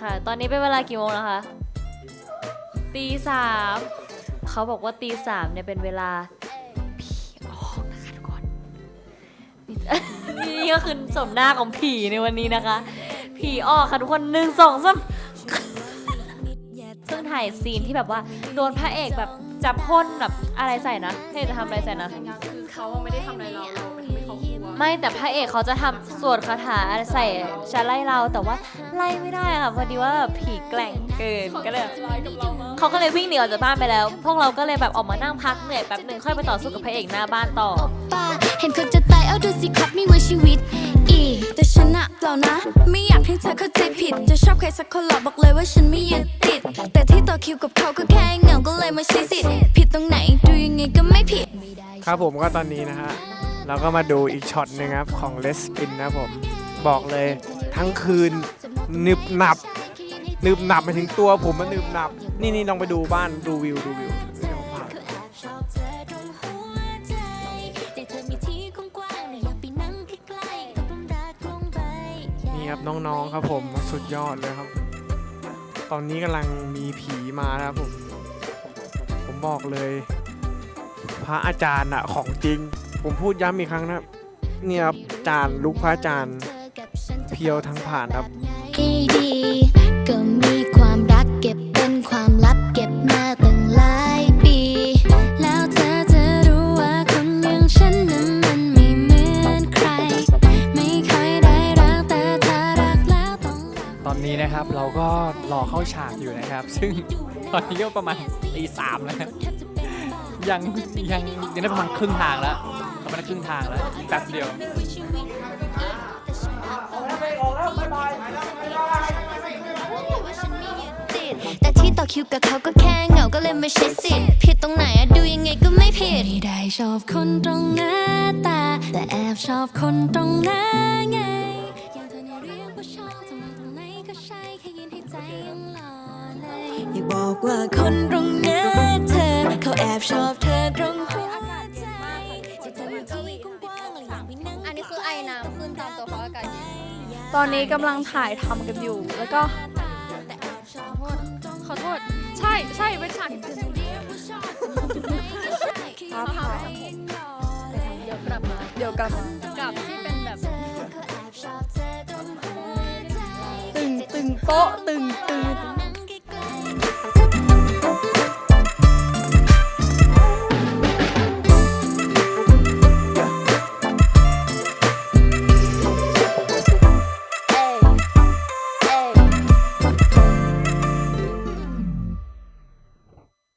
ค่ะ ตอนนี้เป็นเวลากี่โมงแล้วคะตีสามเขาบอกว่าตีสามเนี่ยเป็นเวลาผีออกนะคะทุกคนนี่ก็คือสมหน้าของผีในวันนี้นะคะ ผีออกค่ะทุกคนหนึ่งสองสามซึ่งถ่ายซีนที่แบบว่าโดนพระเอกแบบจับพ่นแบบอะไรใส่นะพระเอกจะทำอะไรใส่นะคือเขาไม่ได้ทำอะไรเรา เราไปทำให้เขากลัวไม่แต่พระเอกเขาจะทำสวดคาถาใส่จะไล่เราแต่ว่าไล่ไม่ได้ค่ะพอดีว่าแบบผีแกล่งเกินก็เลยร้ายกับเรามากเขาก็เลยวิ่งหนีออกจากบ้านไปแล้ว พวกเราก็เลยแบบออกมานั่งพักเหนื่อยแป๊บหนึ่งค่อยไปต่อสู้กับพระเอกหน้าบ้านต่อป้าเห็นคนจะตายเอาดูสิครับมีไว้ชีวิต อีแต่ฉันอะเปล่านะ ไม่อยากให้เธอเข้าใจผิด จะชอบใครสักคนหรอกบอกเลยว่าฉันไม่ยึดติด แต่ที่ต่อคิวกับเขาก็แค่เหงาก็เลยมาใช้สิทธิ์ผิดตรงไหนดูยังไงก็ไม่ผิด ครับผมก็ตอนนี้นะฮะ เราก็มาดูอีกช็อตหนึงครับ ของเลสปินนะผม บอกเลยทั้งคืนนึบหนับนึบหนับไปถึงตัวผมมันนึบหนับ นี่นี่ลองไปดูบ้านดูวิวดูวิวนี่ลองผ่านนี่ครับน้องๆครับผมสุดยอดเลยครับ ตอนนี้กำลังมีผีมานะครับผม ผมบอกเลย พระอาจารย์อะของจริง ผมพูดย้ำอีกครั้งนะครับเนี่ยครับอาจารย์ลูกพระอาจารย์เพียวทั้งผ่านครับ ให้ดีก็มีความรักเก็บเป็นความลับเก็บมาตั้งหลายปี แล้วเธอจะรู้ว่าคนอย่างฉันนั้นมันไม่เหมือนใคร ไม่ค่อยได้รักแต่ถ้ารักแล้วต้องรัก ตอนนี้นะครับเราก็รอเข้าฉากอยู่นะครับ ซึ่งตอนนี้ก็ประมาณตีสามแล้วครับยังยังยังได้ประมาณครึ่งทางแล้ว ประมาณครึ่งทางแล้วแป๊บเดียว แต่ที่ต่อคิวกับเขาก็แค่เหงาก็เลยไม่ใช่สิทธิ์ผิดตรงไหนอะดูยังไงก็ไม่ผิด ไม่ได้ชอบคนตรงหน้าตา แต่แอบชอบคนตรงหน้าไงอย่างเธอเนี่ยเรียกว่าชอบทำไมตรงไหนก็ใช่แค่ยืนให้ใจยังหล่อเลยอย่าบอกว่าคนตรงหน้าเธอ เขาแอบชอบเธอ ตอนนี้กำลังถ่ายทำกันอยู่ แล้วก็ขอโทษ ใช่ใช่เป็นฉากฟ้าผ่าเดี๋ยวกลับมาเดี๋ยวกลับมากับที่เป็นแบบตึงตึงโป๊ะตึงตึง